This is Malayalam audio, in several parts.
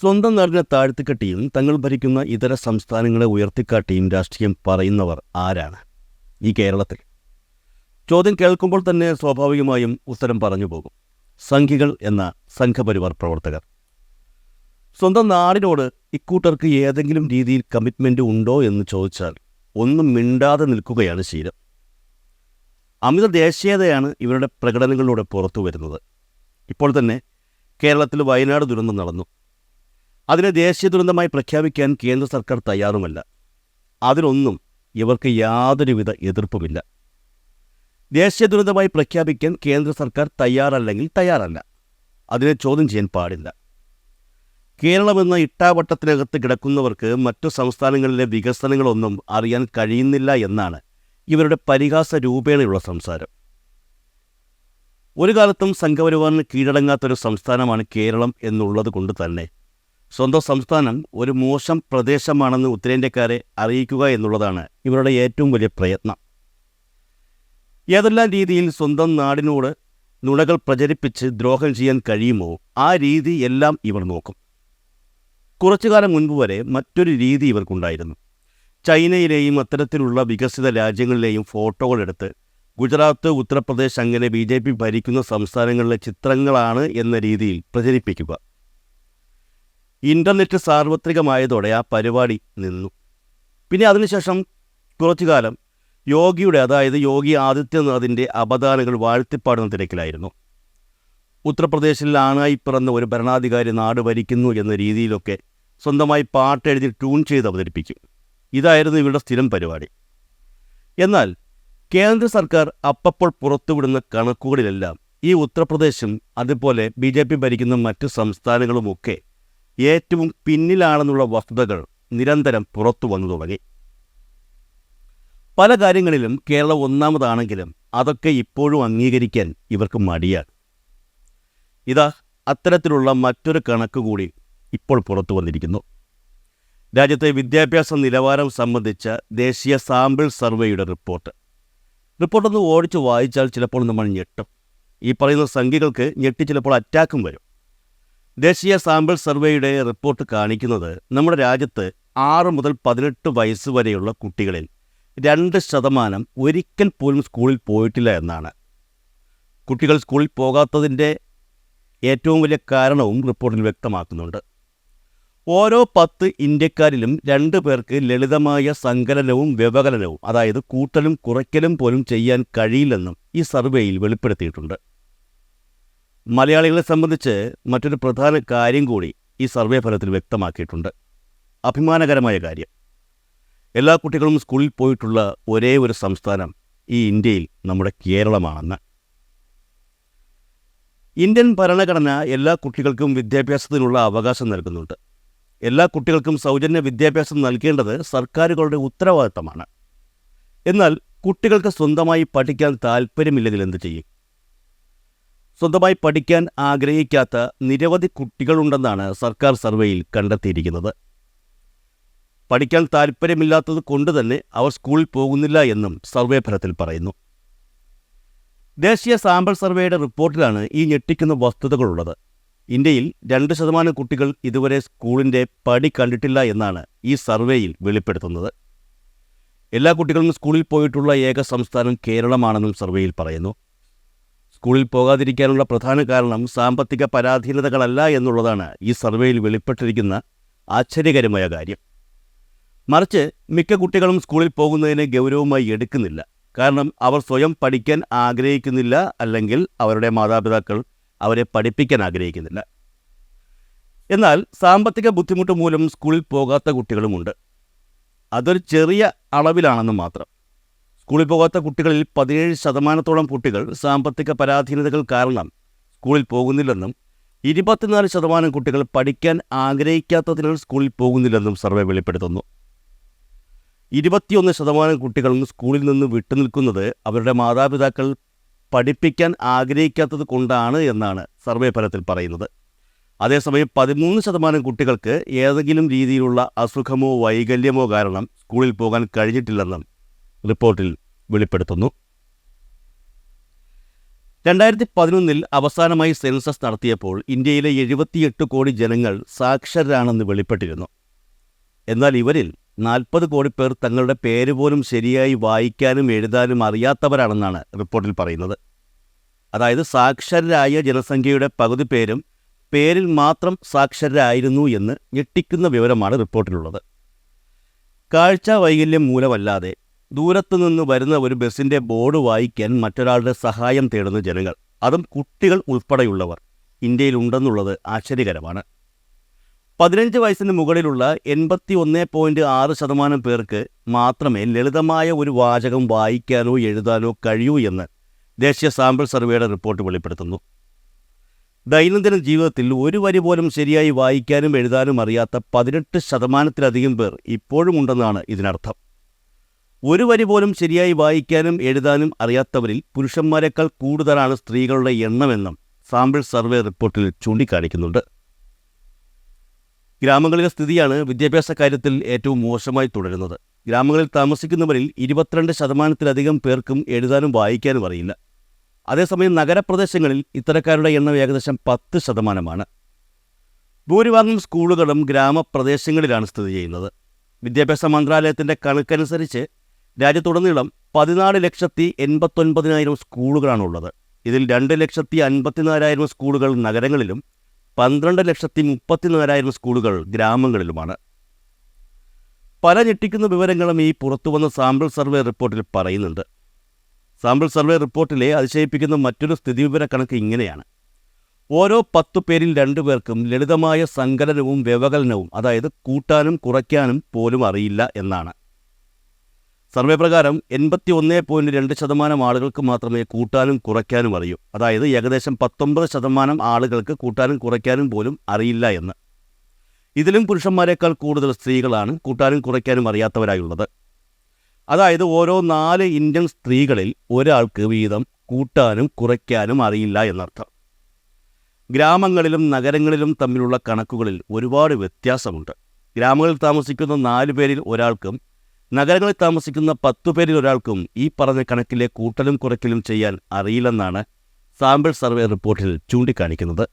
സ്വന്തം നാടിനെ താഴ്ത്തിക്കെട്ടിയും തങ്ങൾ ഭരിക്കുന്ന ഇതര സംസ്ഥാനങ്ങളെ ഉയർത്തിക്കാട്ടിയും രാഷ്ട്രീയം പറയുന്നവർ ആരാണ് ഈ കേരളത്തിൽ? ചോദ്യം കേൾക്കുമ്പോൾ തന്നെ സ്വാഭാവികമായും ഉത്തരം പറഞ്ഞു പോകും. സംഘികൾ എന്ന സംഘപരിവാർ പ്രവർത്തകർ. സ്വന്തം നാടിനോട് ഇക്കൂട്ടർക്ക് ഏതെങ്കിലും രീതിയിൽ കമ്മിറ്റ്മെന്റ് ഉണ്ടോ എന്ന് ചോദിച്ചാൽ ഒന്നും മിണ്ടാതെ നിൽക്കുകയാണ് ശീലം. അമിത ദേശീയതയാണ് ഇവരുടെ പ്രകടനങ്ങളിലൂടെ പുറത്തു വരുന്നത് ഇപ്പോൾ തന്നെ കേരളത്തിൽ വയനാട് ദുരന്തം നടന്നു. അതിനെ ദേശീയ ദുരന്തമായി പ്രഖ്യാപിക്കാൻ കേന്ദ്ര സർക്കാർ തയ്യാറുമല്ല. അതിനൊന്നും ഇവർക്ക് യാതൊരുവിധ എതിർപ്പുമില്ല. ദേശീയ ദുരന്തമായി പ്രഖ്യാപിക്കാൻ കേന്ദ്ര സർക്കാർ തയ്യാറല്ലെങ്കിൽ തയ്യാറല്ല. അതിനെ ചോദ്യം ചെയ്യാൻ പാടില്ല. കേരളമെന്ന ഇട്ടാവട്ടത്തിനകത്ത് കിടക്കുന്നവർക്ക് മറ്റു സംസ്ഥാനങ്ങളിലെ വികസനങ്ങളൊന്നും അറിയാൻ കഴിയുന്നില്ല എന്നാണ് ഇവരുടെ പരിഹാസ രൂപേണയുള്ള സംസാരം. ഒരു കാലത്തും സംഘപരിവാറിന് കീഴടങ്ങാത്തൊരു സംസ്ഥാനമാണ് കേരളം എന്നുള്ളത് കൊണ്ട് തന്നെ സ്വന്തം സംസ്ഥാനം ഒരു മോശം പ്രദേശമാണെന്ന് ഉത്തരേന്ത്യക്കാരെ അറിയിക്കുക എന്നുള്ളതാണ് ഇവരുടെ ഏറ്റവും വലിയ പ്രയത്നം. ഏതെല്ലാം രീതിയിൽ സ്വന്തം നാടിനോട് നുണകൾ പ്രചരിപ്പിച്ച് ദ്രോഹം ചെയ്യാൻ കഴിയുമോ ആ രീതി എല്ലാം ഇവർ നോക്കും. കുറച്ചു കാലം മുൻപ് വരെ മറ്റൊരു രീതി ഇവർക്കുണ്ടായിരുന്നു. ചൈനയിലെയും അത്തരത്തിലുള്ള വികസിത രാജ്യങ്ങളിലെയും ഫോട്ടോകളെടുത്ത് ഗുജറാത്ത് ഉത്തർപ്രദേശ് അങ്ങനെ ബി ഭരിക്കുന്ന സംസ്ഥാനങ്ങളിലെ ചിത്രങ്ങളാണ് എന്ന രീതിയിൽ പ്രചരിപ്പിക്കുക. ഇന്റർനെറ്റ് സാർവത്രികമായതോടെ ആ പരിപാടി നിന്നു. പിന്നെ അതിനുശേഷം കുറച്ചു കാലം യോഗിയുടെ അതായത് യോഗി ആദിത്യനാഥിന്റെ അപദാനങ്ങൾ വാഴ്ത്തിപ്പാടുന്ന തിരക്കിലായിരുന്നു. ഉത്തർപ്രദേശിൽ ആണായി പിറന്ന ഒരു ഭരണാധികാരി നാട് ഭരിക്കുന്നു എന്ന രീതിയിലൊക്കെ സ്വന്തമായി പാട്ടെഴുതി ട്യൂൺ ചെയ്ത് അവതരിപ്പിക്കും. ഇതായിരുന്നു ഇവരുടെ സ്ഥിരം പരിപാടി. എന്നാൽ കേന്ദ്ര സർക്കാർ അപ്പപ്പോൾ പുറത്തുവിടുന്ന കണക്കുകളിലെല്ലാം ഈ ഉത്തർപ്രദേശും അതുപോലെ ബി ഭരിക്കുന്ന മറ്റ് സംസ്ഥാനങ്ങളുമൊക്കെ ഏറ്റവും പിന്നിലാണെന്നുള്ള വസ്തുതകൾ നിരന്തരം പുറത്തു വന്നു തുടങ്ങി. പല കാര്യങ്ങളിലും കേരളം ഒന്നാമതാണെങ്കിലും അതൊക്കെ ഇപ്പോഴും അംഗീകരിക്കാൻ ഇവർക്ക് മടിയാണ്. ഇതാ അത്തരത്തിലുള്ള മറ്റൊരു കണക്ക് കൂടി ഇപ്പോൾ പുറത്തു വന്നിരിക്കുന്നു. രാജ്യത്തെ വിദ്യാഭ്യാസ നിലവാരം സംബന്ധിച്ച ദേശീയ സാമ്പിൾ സർവേയുടെ റിപ്പോർട്ട്. റിപ്പോർട്ടൊന്ന് ഓടിച്ച് വായിച്ചാൽ ചിലപ്പോൾ നമ്മൾ ഞെട്ടും. ഈ പറയുന്ന സംഖ്യകൾക്ക് ഞെട്ടി ചിലപ്പോൾ അറ്റാക്കും വരും. ദേശീയ സാമ്പിൾ സർവേയുടെ റിപ്പോർട്ട് കാണിക്കുന്നത് നമ്മുടെ രാജ്യത്ത് ആറ് മുതൽ പതിനെട്ട് വയസ്സ് വരെയുള്ള കുട്ടികളിൽ രണ്ട് ശതമാനം ഒരിക്കൽ പോലും സ്കൂളിൽ പോയിട്ടില്ല എന്നാണ്. കുട്ടികൾ സ്കൂളിൽ പോകാത്തതിന്റെ ഏറ്റവും വലിയ കാരണവും റിപ്പോർട്ടിൽ വ്യക്തമാക്കുന്നുണ്ട്. ഓരോ പത്ത് ഇന്ത്യക്കാരിലും രണ്ട് പേർക്ക് ലളിതമായ സങ്കലനവും വ്യവകലനവും അതായത് കൂട്ടലും കുറയ്ക്കലും പോലും ചെയ്യാൻ കഴിയില്ലെന്നും ഈ സർവേയിൽ വെളിപ്പെടുത്തിയിട്ടുണ്ട്. മലയാളികളെ സംബന്ധിച്ച് മറ്റൊരു പ്രധാന കാര്യം കൂടി ഈ സർവേ ഫലത്തിൽ വ്യക്തമാക്കിയിട്ടുണ്ട്. അഭിമാനകരമായ കാര്യം. എല്ലാ കുട്ടികളും സ്കൂളിൽ പോയിട്ടുള്ള ഒരേ ഒരു സംസ്ഥാനം ഈ ഇന്ത്യയിൽ നമ്മുടെ കേരളമാണെന്ന്. ഇന്ത്യൻ ഭരണഘടന എല്ലാ കുട്ടികൾക്കും വിദ്യാഭ്യാസത്തിനുള്ള അവകാശം നൽകുന്നുണ്ട്. എല്ലാ കുട്ടികൾക്കും സൗജന്യ വിദ്യാഭ്യാസം നൽകേണ്ടത് സർക്കാരുകളുടെ ഉത്തരവാദിത്തമാണ്. എന്നാൽ കുട്ടികൾക്ക് സ്വന്തമായി പഠിക്കാൻ താല്പര്യമില്ലെങ്കിൽ എന്ത് ചെയ്യും? സ്വന്തമായി പഠിക്കാൻ ആഗ്രഹിക്കാത്ത നിരവധി കുട്ടികളുണ്ടെന്നാണ് സർക്കാർ സർവേയിൽ കണ്ടെത്തിയിരിക്കുന്നത്. പഠിക്കാൻ താല്പര്യമില്ലാത്തത് കൊണ്ട് തന്നെ അവർ സ്കൂളിൽ പോകുന്നില്ല എന്നും സർവേ ഫലത്തിൽ പറയുന്നു. ദേശീയ സാമ്പിൾ സർവേയുടെ റിപ്പോർട്ടിലാണ് ഈ ഞെട്ടിക്കുന്ന വസ്തുതകളുള്ളത്. ഇന്ത്യയിൽ രണ്ട് ശതമാനം കുട്ടികൾ ഇതുവരെ സ്കൂളിന്റെ പടി കണ്ടിട്ടില്ല എന്നാണ് ഈ സർവേയിൽ വെളിപ്പെടുത്തുന്നത്. എല്ലാ കുട്ടികളും സ്കൂളിൽ പോയിട്ടുള്ള ഏക സംസ്ഥാനം കേരളമാണെന്നും സർവേയിൽ പറയുന്നു. സ്കൂളിൽ പോകാതിരിക്കാനുള്ള പ്രധാന കാരണം സാമ്പത്തിക പരാധീനതകളല്ല എന്നുള്ളതാണ് ഈ സർവേയിൽ വെളിപ്പെട്ടിരിക്കുന്ന ആശ്ചര്യകരമായ കാര്യം. മറിച്ച് മിക്ക കുട്ടികളും സ്കൂളിൽ പോകുന്നതിനെ ഗൗരവമായി എടുക്കുന്നില്ല. കാരണം അവർ സ്വയം പഠിക്കാൻ ആഗ്രഹിക്കുന്നില്ല അല്ലെങ്കിൽ അവരുടെ മാതാപിതാക്കൾ അവരെ പഠിപ്പിക്കാൻ ആഗ്രഹിക്കുന്നില്ല. എന്നാൽ സാമ്പത്തിക ബുദ്ധിമുട്ട് മൂലം സ്കൂളിൽ പോകാത്ത കുട്ടികളുമുണ്ട്. അതൊരു ചെറിയ അളവിലാണെന്ന് മാത്രം. സ്കൂളിൽ പോകാത്ത കുട്ടികളിൽ പതിനേഴ് ശതമാനത്തോളം കുട്ടികൾ സാമ്പത്തിക പരാധീനതകൾ കാരണം സ്കൂളിൽ പോകുന്നില്ലെന്നും ഇരുപത്തിനാല് ശതമാനം കുട്ടികൾ പഠിക്കാൻ ആഗ്രഹിക്കാത്തതിനാൽ സ്കൂളിൽ പോകുന്നില്ലെന്നും സർവേ വെളിപ്പെടുത്തുന്നു. ഇരുപത്തിയൊന്ന് ശതമാനം കുട്ടികളും സ്കൂളിൽ നിന്ന് വിട്ടുനിൽക്കുന്നത് അവരുടെ മാതാപിതാക്കൾ പഠിപ്പിക്കാൻ ആഗ്രഹിക്കാത്തത് കൊണ്ടാണ് എന്നാണ് സർവേ ഫലത്തിൽ പറയുന്നത്. അതേസമയം പതിമൂന്ന് ശതമാനം കുട്ടികൾക്ക് ഏതെങ്കിലും രീതിയിലുള്ള അസുഖമോ വൈകല്യമോ കാരണം സ്കൂളിൽ പോകാൻ കഴിഞ്ഞിട്ടില്ലെന്നും റിപ്പോർട്ടിൽ വെളിപ്പെടുത്തുന്നു. രണ്ടായിരത്തി പതിനൊന്നിൽ അവസാനമായി സെൻസസ് നടത്തിയപ്പോൾ ഇന്ത്യയിലെ എഴുപത്തിയെട്ട് കോടി ജനങ്ങൾ സാക്ഷരരാണെന്ന് വെളിപ്പെട്ടിരുന്നു. എന്നാൽ ഇവരിൽ നാൽപ്പത് കോടി പേർ തങ്ങളുടെ പേര് പോലും ശരിയായി വായിക്കാനും എഴുതാനും അറിയാത്തവരാണെന്നാണ് റിപ്പോർട്ടിൽ പറയുന്നത്. അതായത് സാക്ഷരരായ ജനസംഖ്യയുടെ പകുതി പേരും പേരിൽ മാത്രം സാക്ഷരരായിരുന്നു എന്ന് ഞെട്ടിക്കുന്ന വിവരമാണ് റിപ്പോർട്ടിലുള്ളത്. കാഴ്ച വൈകല്യം മൂലമല്ലാതെ ദൂരത്തു നിന്ന് വരുന്ന ഒരു ബസ്സിന്റെ ബോർഡ് വായിക്കാൻ മറ്റൊരാളുടെ സഹായം തേടുന്ന ജനങ്ങൾ. അതും കുട്ടികൾ ഉൾപ്പെടെയുള്ളവർ. ഇന്ത്യയിലുണ്ടെന്നുള്ളത് ആശ്ചര്യകരമാണ്. പതിനഞ്ച് വയസ്സിന് മുകളിലുള്ള എൺപത്തി ഒന്ന് പോയിന്റ് ആറ് ശതമാനം പേർക്ക് മാത്രമേ ലളിതമായ ഒരു വാചകം വായിക്കാനോ എഴുതാനോ കഴിയൂ എന്ന് ദേശീയ സാമ്പിൾ സർവേയുടെ റിപ്പോർട്ട് വെളിപ്പെടുത്തുന്നു. ദൈനംദിന ജീവിതത്തിൽ ഒരു വരി പോലും ശരിയായി വായിക്കാനും എഴുതാനും അറിയാത്ത പതിനെട്ട് ശതമാനത്തിലധികം പേർ ഇപ്പോഴും ഉണ്ടെന്നാണ് ഇതിനർത്ഥം. ഒരു വരി പോലും ശരിയായി വായിക്കാനും എഴുതാനും അറിയാത്തവരിൽ പുരുഷന്മാരെക്കാൾ കൂടുതലാണ് സ്ത്രീകളുടെ എണ്ണമെന്നും സാമ്പിൾ സർവേ റിപ്പോർട്ടിൽ ചൂണ്ടിക്കാണിക്കുന്നുണ്ട്. ഗ്രാമങ്ങളിലെ സ്ഥിതിയാണ് വിദ്യാഭ്യാസ കാര്യത്തിൽ ഏറ്റവും മോശമായി തുടരുന്നത്. ഗ്രാമങ്ങളിൽ താമസിക്കുന്നവരിൽ ഇരുപത്തിരണ്ട് ശതമാനത്തിലധികം പേർക്കും എഴുതാനും വായിക്കാനും അറിയില്ല. അതേസമയം നഗരപ്രദേശങ്ങളിൽ ഇത്തരക്കാരുടെ എണ്ണം ഏകദേശം പത്ത് ശതമാനമാണ്. ഭൂരിഭാഗം സ്കൂളുകളും ഗ്രാമപ്രദേശങ്ങളിലാണ് സ്ഥിതി ചെയ്യുന്നത്. വിദ്യാഭ്യാസ മന്ത്രാലയത്തിന്റെ കണക്കനുസരിച്ച് രാജ്യത്തുടനീളം പതിനാല് ലക്ഷത്തി എൺപത്തൊൻപതിനായിരം സ്കൂളുകളാണുള്ളത്. ഇതിൽ രണ്ട് ലക്ഷത്തി അൻപത്തിനാലായിരം സ്കൂളുകൾ നഗരങ്ങളിലും പന്ത്രണ്ട് ലക്ഷത്തി മുപ്പത്തിനാലായിരം സ്കൂളുകൾ ഗ്രാമങ്ങളിലുമാണ്. പല ഞെട്ടിക്കുന്ന വിവരങ്ങളും ഈ പുറത്തുവന്ന സാമ്പിൾ സർവേ റിപ്പോർട്ടിൽ പറയുന്നുണ്ട്. സാമ്പിൾ സർവേ റിപ്പോർട്ടിലെ അതിശയിപ്പിക്കുന്ന മറ്റൊരു സ്ഥിതിവിവര കണക്ക് ഇങ്ങനെയാണ്. ഓരോ പത്തു പേരിൽ രണ്ടു പേർക്കും ലളിതമായ സങ്കലനവും വ്യവകലനവും അതായത് കൂട്ടാനും കുറയ്ക്കാനും പോലും അറിയില്ല എന്നാണ്. സർവേ പ്രകാരം എൺപത്തി ഒന്ന് പോയിന്റ് രണ്ട് ശതമാനം ആളുകൾക്ക് മാത്രമേ കൂട്ടാനും കുറയ്ക്കാനും അറിയൂ. അതായത് ഏകദേശം പത്തൊമ്പത് ശതമാനം ആളുകൾക്ക് കൂട്ടാനും കുറയ്ക്കാനും പോലും അറിയില്ല എന്ന്. ഇതിലും പുരുഷന്മാരെക്കാൾ കൂടുതൽ സ്ത്രീകളാണ് കൂട്ടാനും കുറയ്ക്കാനും അറിയാത്തവരായുള്ളത്. അതായത് ഓരോ നാല് ഇന്ത്യൻ സ്ത്രീകളിൽ ഒരാൾക്ക് വീതം കൂട്ടാനും കുറയ്ക്കാനും അറിയില്ല എന്നർത്ഥം. ഗ്രാമങ്ങളിലും നഗരങ്ങളിലും തമ്മിലുള്ള കണക്കുകളിൽ ഒരുപാട് വ്യത്യാസമുണ്ട്. ഗ്രാമങ്ങളിൽ താമസിക്കുന്ന നാല് പേരിൽ ഒരാൾക്കും നഗരങ്ങളിൽ താമസിക്കുന്ന പത്തു പേരിൽ ഒരാൾക്കും ഈ പറഞ്ഞ കണക്കിലെ കൂട്ടലും കുറയ്ക്കലും ചെയ്യാൻ അറിയില്ലെന്നാണ് സാമ്പിൾ സർവേ റിപ്പോർട്ടിൽ ചൂണ്ടിക്കാണിക്കുന്നത്.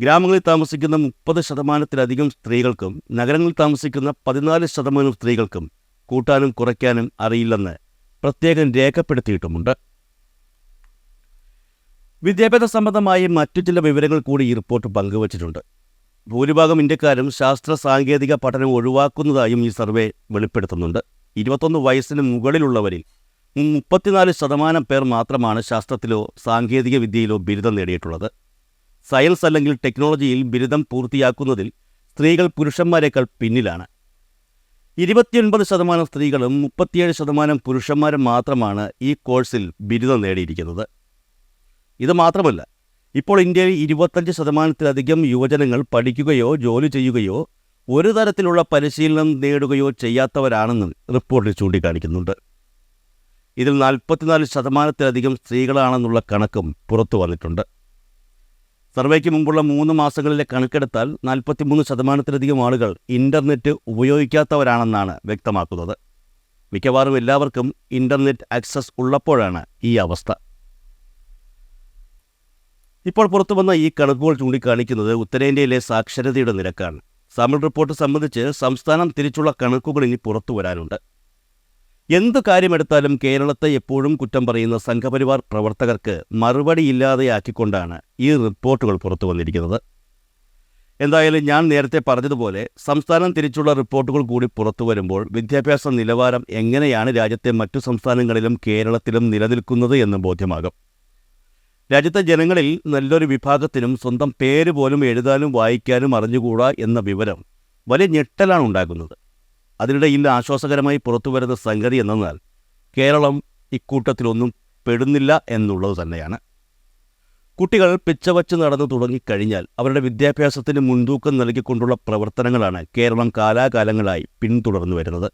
ഗ്രാമങ്ങളിൽ താമസിക്കുന്ന മുപ്പത് ശതമാനത്തിലധികം സ്ത്രീകൾക്കും നഗരങ്ങളിൽ താമസിക്കുന്ന പതിനാല് ശതമാനം സ്ത്രീകൾക്കും കൂട്ടാനും കുറയ്ക്കാനും അറിയില്ലെന്ന് പ്രത്യേകം രേഖപ്പെടുത്തിയിട്ടുമുണ്ട്. വിദ്യാഭ്യാസ സംബന്ധമായി മറ്റു ചില വിവരങ്ങൾ കൂടി ഈ റിപ്പോർട്ട് പങ്കുവച്ചിട്ടുണ്ട്. ഭൂരിഭാഗം ഇന്ത്യക്കാരും ശാസ്ത്ര സാങ്കേതിക പഠനം ഒഴിവാക്കുന്നതായും ഈ സർവേ വെളിപ്പെടുത്തുന്നുണ്ട്. ഇരുപത്തൊന്ന് വയസ്സിന് മുകളിലുള്ളവരിൽ മുപ്പത്തിനാല് ശതമാനം പേർ മാത്രമാണ് ശാസ്ത്രത്തിലോ സാങ്കേതിക വിദ്യയിലോ ബിരുദം നേടിയിട്ടുള്ളത്. സയൻസ് അല്ലെങ്കിൽ ടെക്നോളജിയിൽ ബിരുദം പൂർത്തിയാക്കുന്നതിൽ സ്ത്രീകൾ പുരുഷന്മാരെക്കാൾ പിന്നിലാണ്. ഇരുപത്തിയൊൻപത് ശതമാനം സ്ത്രീകളും മുപ്പത്തിയേഴ് ശതമാനം പുരുഷന്മാരും മാത്രമാണ് ഈ കോഴ്സിൽ ബിരുദം നേടിയിരിക്കുന്നത്. ഇത് മാത്രമല്ല ഇപ്പോൾ ഇന്ത്യയിൽ ഇരുപത്തഞ്ച് ശതമാനത്തിലധികം യുവജനങ്ങൾ പഠിക്കുകയോ ജോലി ചെയ്യുകയോ ഒരു തരത്തിലുള്ള പരിശീലനം നേടുകയോ ചെയ്യാത്തവരാണെന്നും റിപ്പോർട്ടിൽ ചൂണ്ടിക്കാണിക്കുന്നുണ്ട്. ഇതിൽ നാൽപ്പത്തിനാല് ശതമാനത്തിലധികം സ്ത്രീകളാണെന്നുള്ള കണക്കും പുറത്തു വന്നിട്ടുണ്ട്. സർവേക്ക് മുമ്പുള്ള മൂന്ന് മാസങ്ങളിലെ കണക്കെടുത്താൽ നാൽപ്പത്തിമൂന്ന് ശതമാനത്തിലധികം ആളുകൾ ഇന്റർനെറ്റ് ഉപയോഗിക്കാത്തവരാണെന്നാണ് വ്യക്തമാക്കുന്നത്. മിക്കവാറും എല്ലാവർക്കും ഇന്റർനെറ്റ് ആക്സസ് ഉള്ളപ്പോഴാണ് ഈ അവസ്ഥ. ഇപ്പോൾ പുറത്തു വന്ന ഈ കണക്കുകൾ ചൂണ്ടിക്കാണിക്കുന്നത് ഉത്തരേന്ത്യയിലെ സാക്ഷരതയുടെ നിരക്കാണ്. സാമ്പിൾ റിപ്പോർട്ട് സംബന്ധിച്ച് സംസ്ഥാനം തിരിച്ചുള്ള കണക്കുകൾ ഇനി പുറത്തു വരാനുണ്ട്. എന്തു കാര്യമെടുത്താലും കേരളത്തെ എപ്പോഴും കുറ്റം പറയുന്ന സംഘപരിവാർ പ്രവർത്തകർക്ക് മറുപടിയില്ലാതെയാക്കിക്കൊണ്ടാണ് ഈ റിപ്പോർട്ടുകൾ പുറത്തു വന്നിരിക്കുന്നത്. എന്തായാലും ഞാൻ നേരത്തെ പറഞ്ഞതുപോലെ സംസ്ഥാനം തിരിച്ചുള്ള റിപ്പോർട്ടുകൾ കൂടി പുറത്തു വരുമ്പോൾ വിദ്യാഭ്യാസ നിലവാരം എങ്ങനെയാണ് രാജ്യത്തെ മറ്റു സംസ്ഥാനങ്ങളിലും കേരളത്തിലും നിലനിൽക്കുന്നത് എന്ന് ബോധ്യമാകും. രാജ്യത്തെ ജനങ്ങളിൽ നല്ലൊരു വിഭാഗത്തിനും സ്വന്തം പേര് പോലും എഴുതാനും വായിക്കാനും അറിഞ്ഞുകൂടാ എന്ന വിവരം വലിയ ഞെട്ടലാണ് ഉണ്ടാകുന്നത്. അതിനിടയിൽ ആശ്വാസകരമായി പുറത്തുവരുന്ന സംഗതി എന്നാൽ കേരളം ഇക്കൂട്ടത്തിലൊന്നും പെടുന്നില്ല എന്നുള്ളത് തന്നെയാണ്. കുട്ടികൾ പിച്ചവച്ച് നടന്നു തുടങ്ങിക്കഴിഞ്ഞാൽ അവരുടെ വിദ്യാഭ്യാസത്തിന് മുൻതൂക്കം നൽകിക്കൊണ്ടുള്ള പ്രവർത്തനങ്ങളാണ് കേരളം കാലാകാലങ്ങളായി പിന്തുടർന്നു വരുന്നത്.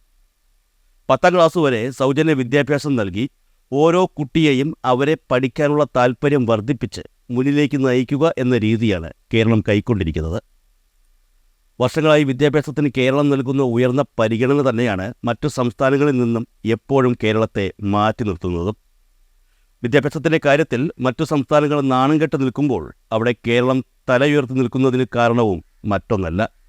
പത്താം ക്ലാസ് വരെ സൗജന്യ വിദ്യാഭ്യാസം നൽകി ഓരോ കുട്ടിയെയും അവരെ പഠിക്കാനുള്ള താല്പര്യം വർദ്ധിപ്പിച്ച് മുന്നിലേക്ക് നയിക്കുക എന്ന രീതിയാണ് കേരളം കൈക്കൊണ്ടിരിക്കുന്നത്. വർഷങ്ങളായി വിദ്യാഭ്യാസത്തിന് കേരളം നൽകുന്ന ഉയർന്ന പരിഗണന തന്നെയാണ് മറ്റു സംസ്ഥാനങ്ങളിൽ നിന്നും എപ്പോഴും കേരളത്തെ മാറ്റി നിർത്തുന്നതും. വിദ്യാഭ്യാസത്തിന്റെ കാര്യത്തിൽ മറ്റു സംസ്ഥാനങ്ങൾ നാണം കെട്ട് നിൽക്കുമ്പോൾ അവിടെ കേരളം തലയുയർത്തി നിൽക്കുന്നതിന് കാരണവും മറ്റൊന്നല്ല.